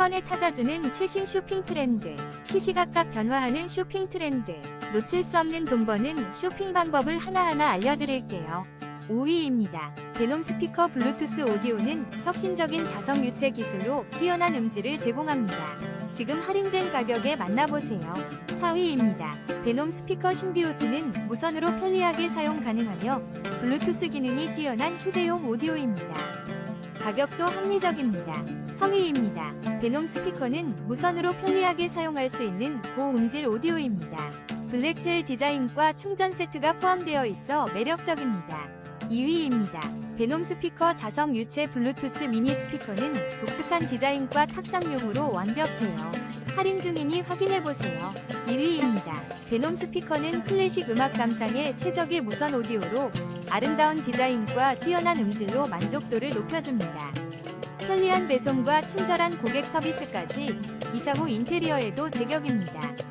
번에 찾아주는 최신 쇼핑 트렌드, 시시각각 변화하는 쇼핑 트렌드, 놓칠 수 없는 돈 버는 쇼핑 방법을 하나하나 알려드릴게요. 5위입니다. 베놈 스피커 블루투스 오디오는 혁신적인 자석 유체 기술로 뛰어난 음질을 제공합니다. 지금 할인된 가격에 만나보세요. 4위입니다. 베놈 스피커 신비오트는 무선으로 편리하게 사용 가능하며 블루투스 기능이 뛰어난 휴대용 오디오입니다. 가격도 합리적입니다. 3위입니다. 베놈 스피커는 무선으로 편리하게 사용할 수 있는 고음질 오디오입니다. 블랙셀 디자인과 충전 세트가 포함되어 있어 매력적입니다. 2위입니다. 베놈 스피커 자석 유체 블루투스 미니 스피커는 독특한 디자인과 탁상용으로 완벽해요. 할인 중이니 확인해보세요. 1위입니다. 베놈 스피커는 클래식 음악 감상에 최적의 무선 오디오로 아름다운 디자인과 뛰어난 음질로 만족도를 높여줍니다. 편리한 배송과 친절한 고객 서비스까지 이상 후 인테리어에도 제격입니다.